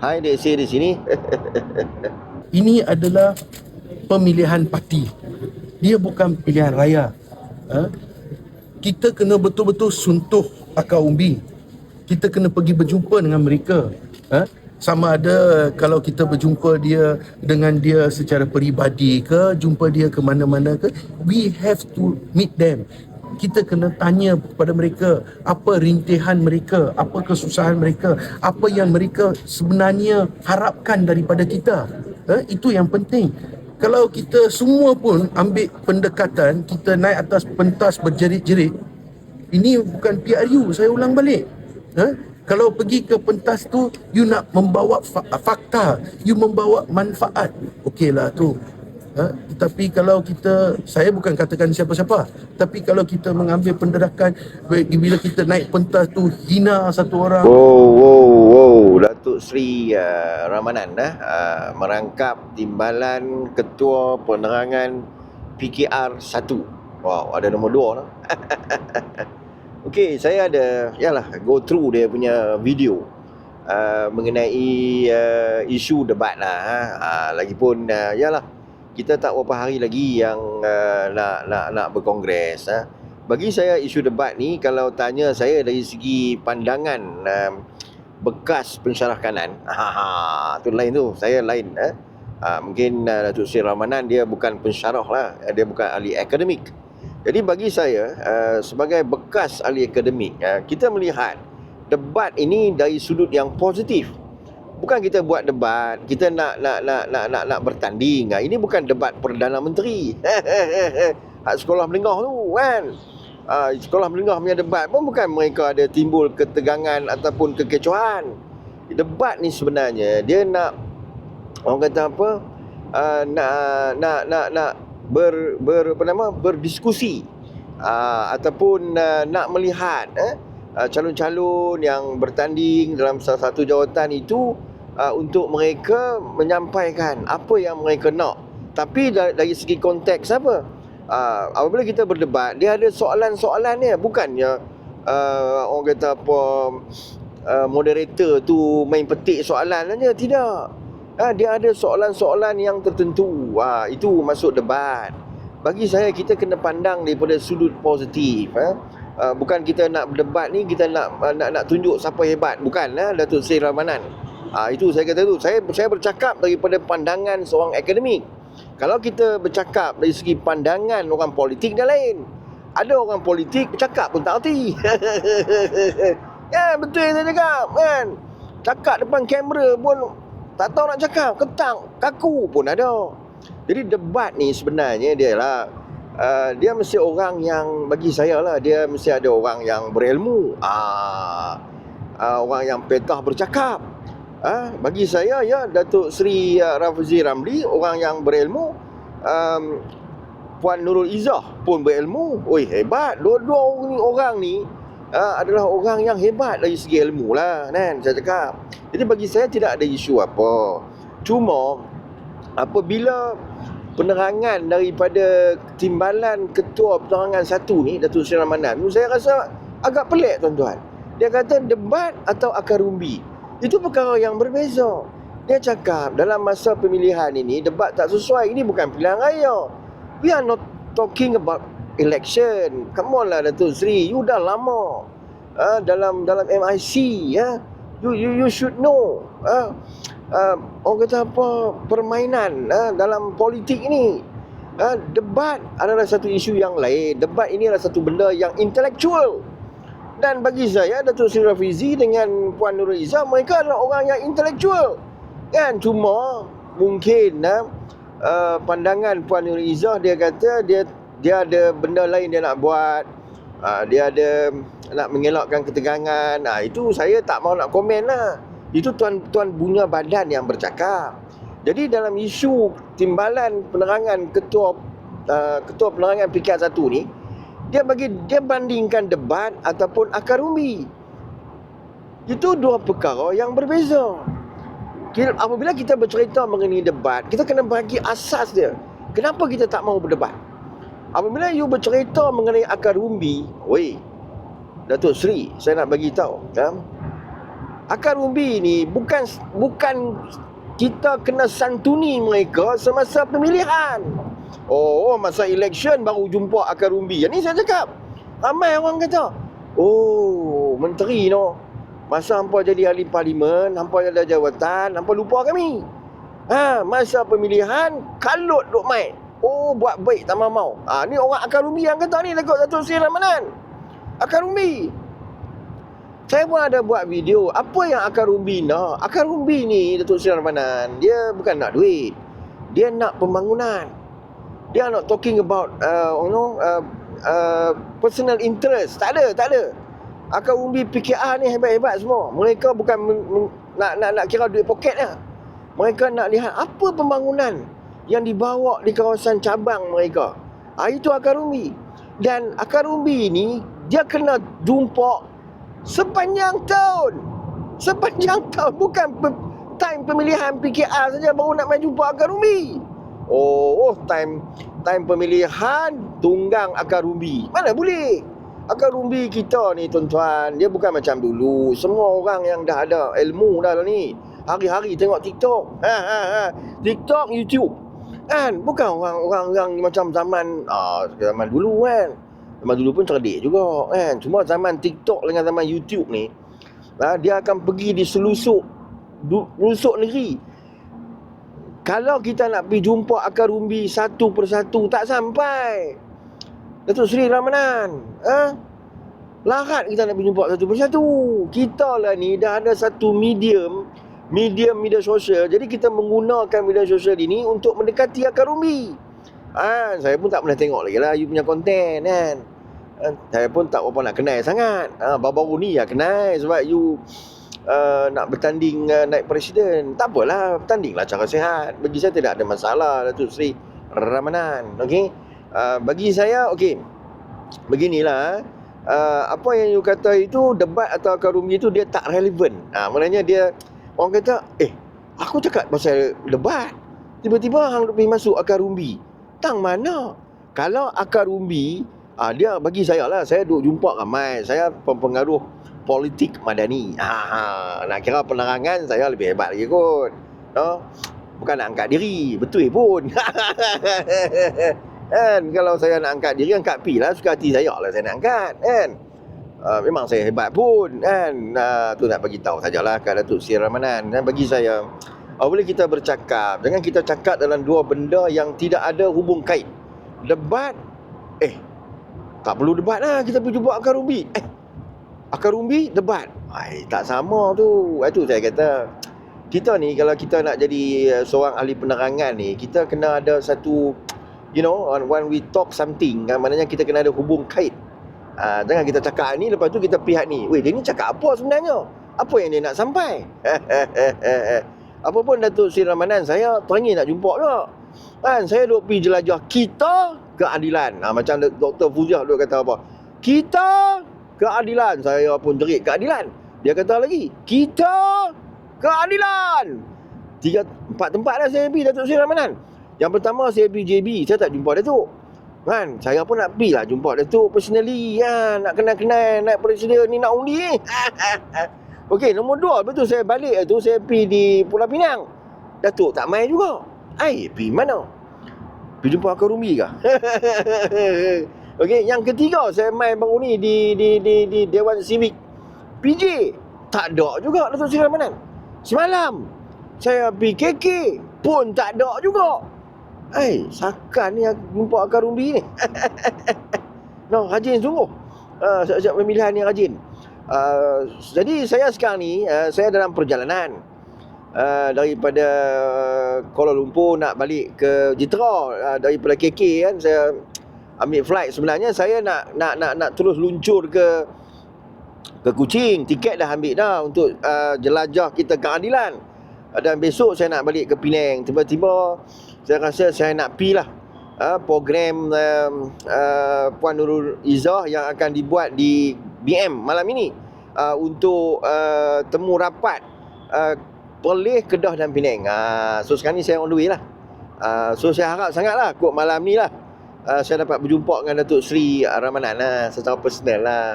Hai Dek Sir di sini. Ini adalah pemilihan parti. Dia bukan pilihan raya. Ha? Kita kena betul-betul suntuh akar umbi. Kita kena pergi berjumpa dengan mereka. Ha? Sama ada kalau kita berjumpa dia dengan dia secara peribadi ke, jumpa dia ke mana-mana ke, we have to meet them. Kita kena tanya kepada mereka apa rintihan mereka, apa kesusahan mereka, apa yang mereka sebenarnya harapkan daripada kita. Ha? Itu yang penting. Kalau kita semua pun ambil pendekatan, kita naik atas pentas berjerit-jerit, ini bukan PRU, saya ulang balik. Ha? Kalau pergi ke pentas tu, you nak membawa fa- fakta, you membawa manfaat. Okeylah tu. Ha? Tetapi kalau kita, saya bukan katakan siapa-siapa, tapi kalau kita mengambil penderakan, bila kita naik pentas tu, hina satu orang, Wow, wow, wow. Datuk Seri uh, Ramanan dah uh, merangkap timbalan Ketua Penerangan PKR 1. Wow, ada nombor 2 lah. Okey, saya ada yalah go through dia punya video uh, mengenai uh, isu debat lah. Uh, lagipun uh, yalah kita tak berapa hari lagi yang uh, nak nak nak berkongres. Ha. Bagi saya isu debat ni kalau tanya saya dari segi pandangan uh, bekas pensyarah kanan, ha, tu lain tu. Saya lain. Eh. Uh, mungkin uh, Datuk Seri Ramanan dia bukan pensyarah lah. Dia bukan ahli akademik. Jadi bagi saya uh, sebagai bekas ahli akademik, uh, kita melihat debat ini dari sudut yang positif. Bukan kita buat debat, kita nak nak nak nak nak, nak bertanding. Uh, ini bukan debat Perdana Menteri. Hak sekolah menengah tu kan. Uh, sekolah menengah punya debat pun bukan mereka ada timbul ketegangan ataupun kekecohan. Debat ni sebenarnya dia nak orang kata apa? Uh, nak nak nak nak ber, ber apa nama berdiskusi uh, ataupun uh, nak melihat eh uh, calon-calon yang bertanding dalam salah satu jawatan itu uh, untuk mereka menyampaikan apa yang mereka nak tapi dari, dari segi konteks apa uh, apabila kita berdebat dia ada soalan-soalan ni bukannya uh, orang kata apa uh, moderator tu main petik soalan saja tidak Ha, dia ada soalan-soalan yang tertentu. Ha, itu masuk debat. Bagi saya kita kena pandang daripada sudut positif. Ha. Ha, bukan kita nak berdebat ni kita nak nak nak tunjuk siapa hebat. Bukan ha, Datuk Seri Ramanan. Ha, itu saya kata tu. Saya saya bercakap daripada pandangan seorang akademik. Kalau kita bercakap dari segi pandangan orang politik dah lain. Ada orang politik bercakap pun tak erti. ya, betul yang saya cakap kan. Cakap depan kamera pun tak tahu nak cakap, ketang, kaku pun ada. Jadi debat ni sebenarnya dia lah uh, dia mesti orang yang bagi saya lah dia mesti ada orang yang berilmu. Ah uh, orang yang petah bercakap. Uh, bagi saya ya Datuk Seri uh, Rafizi Ramli orang yang berilmu um, Puan Nurul Izzah pun berilmu. Oi hebat dua-dua ni orang ni uh, adalah orang yang hebat dari segi ilmu lah kan saya cakap. Jadi bagi saya tidak ada isu apa. Cuma apabila penerangan daripada timbalan ketua penerangan satu ni Datuk Seri Ramadan saya rasa agak pelik tuan-tuan. Dia kata debat atau akar umbi. Itu perkara yang berbeza. Dia cakap dalam masa pemilihan ini debat tak sesuai. Ini bukan pilihan raya. We are not talking about election. Come on lah Datuk Seri, you dah lama uh, dalam dalam MIC ya. You you you should know. Uh, uh, orang kata apa permainan uh, dalam politik ini. Uh, debat adalah satu isu yang lain. Debat ini adalah satu benda yang intelektual. Dan bagi saya Datuk Seri Rafizi dengan Puan Nurul Izzah mereka adalah orang yang intelektual. Kan cuma mungkin uh, uh, pandangan Puan Nurul Izzah dia kata dia dia ada benda lain dia nak buat. Uh, dia ada nak mengelakkan ketegangan. Uh, itu saya tak mau nak komen lah. Itu tuan tuan bunga badan yang bercakap. Jadi dalam isu timbalan penerangan ketua uh, ketua penerangan PKR 1 ni dia bagi dia bandingkan debat ataupun akar umbi. Itu dua perkara yang berbeza. Apabila kita bercerita mengenai debat, kita kena bagi asas dia. Kenapa kita tak mau berdebat? Apabila you bercerita mengenai akar umbi, oi, Datuk Seri, saya nak bagi tahu, ya. akar umbi ni bukan bukan kita kena santuni mereka semasa pemilihan. Oh, masa election baru jumpa akar umbi. Yang ni saya cakap. Ramai orang kata, oh, menteri no. Masa hampa jadi ahli parlimen, hampa ada jawatan, hampa lupa kami. Ha, masa pemilihan, kalut duk mai. Oh, buat baik tak mau. Ha, ni orang akar umbi yang kata ni dekat Datuk Seri Ramanan. Akar umbi. Saya pun ada buat video apa yang akar umbi nak. Akar umbi ni Datuk Seri Ramanan, dia bukan nak duit. Dia nak pembangunan. Dia nak talking about uh, you know uh, uh, personal interest. Tak ada, tak ada. Akar umbi PKR ni hebat-hebat semua. Mereka bukan men, men, nak, nak nak kira duit poket lah. Mereka nak lihat apa pembangunan yang dibawa di kawasan cabang mereka. Ha, itu akar umbi. Dan akar umbi ni dia kena jumpa sepanjang tahun. Sepanjang tahun bukan pe- time pemilihan PKR saja baru nak main jumpa akar umbi. Oh, oh time time pemilihan tunggang akar umbi. Mana boleh? Akar umbi kita ni tuan-tuan, dia bukan macam dulu. Semua orang yang dah ada ilmu dah lah ni. Hari-hari tengok TikTok. Ha ha ha. TikTok, YouTube. Kan? Bukan orang-orang macam zaman ah zaman dulu kan. Zaman dulu pun cerdik juga kan. Cuma zaman TikTok dengan zaman YouTube ni ah, dia akan pergi di selusuk du- selusuk negeri. Kalau kita nak pergi jumpa akar umbi satu persatu tak sampai. Datuk Seri Ramanan. Ha? Larat kita nak pergi jumpa satu persatu. Kita lah ni dah ada satu medium medium media sosial. Jadi kita menggunakan media sosial ini untuk mendekati akar umbi. Ha, saya pun tak pernah tengok lagi lah you punya konten kan. Ha, saya pun tak apa nak kenal sangat. Ha, baru-baru ni ya kenal sebab you uh, nak bertanding uh, naik presiden. Tak apalah, bertandinglah cara sihat. Bagi saya tidak ada masalah Datuk Seri Ramanan. Okey. Uh, bagi saya okey. Beginilah uh, apa yang you kata itu debat atau akar umbi itu dia tak relevan. Ha, maknanya dia orang kata, "Eh, aku cakap pasal debat. Tiba-tiba hang pergi masuk akar umbi." Tang mana? Kalau akar umbi, ah dia bagi saya lah, saya duk jumpa ramai. Saya pempengaruh politik madani. Ha, nak kira penerangan saya lebih hebat lagi kot. No? Bukan nak angkat diri, betul pun. kan kalau saya nak angkat diri angkat pi lah suka hati saya lah saya nak angkat kan. Uh, memang saya hebat pun kan. Uh, tu nak bagi tahu sajalah kat Datuk Seri Ramanan. Dan bagi saya uh, boleh kita bercakap. Jangan kita cakap dalam dua benda yang tidak ada hubung kait. Debat eh tak perlu debat lah kita pergi jumpa akar umbi. Eh akar umbi debat. Ai tak sama tu. Itu saya kata kita ni kalau kita nak jadi uh, seorang ahli penerangan ni kita kena ada satu you know when we talk something kan maknanya kita kena ada hubung kait Ha, jangan kita cakap ni lepas tu kita pihak ni. Weh dia ni cakap apa sebenarnya? Apa yang dia nak sampai? apa pun Datuk Seri Ramanan saya teringin nak jumpa tak. Kan saya duk pergi jelajah kita keadilan. Ha, macam Dr. Fuziah duk kata apa? Kita keadilan. Saya pun jerit keadilan. Dia kata lagi, kita keadilan. Tiga empat tempat dah saya pergi Datuk Seri Ramanan. Yang pertama saya pergi JB, saya tak jumpa Datuk. Kan, saya pun nak pergi lah jumpa Datuk personally kan. Nak kenal-kenal naik presiden ni nak undi ni. Okey, nombor dua betul saya balik tu saya pergi di Pulau Pinang. Datuk tak main juga. Ai, pergi mana? Pergi jumpa akar rumbi ke? Okey, yang ketiga saya main baru ni di di di di Dewan Civic PJ. Tak ada juga Datuk Seri Ramanan. Semalam saya pergi KK pun tak ada juga. Hai, sakan ni aku jumpa akar umbi ni. no, rajin sungguh. Uh, siap pemilihan ni rajin. Uh, jadi saya sekarang ni, uh, saya dalam perjalanan. Uh, daripada Kuala Lumpur nak balik ke Jitra uh, daripada KK kan saya ambil flight. Sebenarnya saya nak nak nak nak terus luncur ke ke Kuching. Tiket dah ambil dah untuk uh, jelajah kita keadilan dan besok saya nak balik ke Penang. Tiba-tiba saya rasa saya nak pi lah uh, program uh, uh, Puan Nurul Izzah yang akan dibuat di BM malam ini uh, untuk uh, temu rapat uh, Perlis, Kedah dan Penang. Uh, so sekarang ni saya on the way lah. Uh, so saya harap sangat lah kot malam ni lah uh, saya dapat berjumpa dengan Datuk Seri Ramanan lah secara personal lah.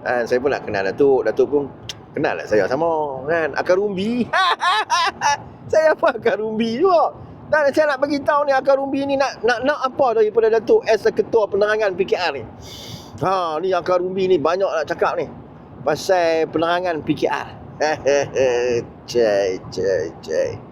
Uh, saya pun nak kenal Datuk. Datuk pun Kenal lah saya sama kan Akar Rumbi. saya pun Akar Rumbi juga. Dan saya nak bagi tahu ni Akar Rumbi ni nak nak nak apa daripada Datuk as ketua penerangan PKR ni. Ha ni Akar Rumbi ni banyak nak cakap ni. Pasal penerangan PKR. Cai cai cai.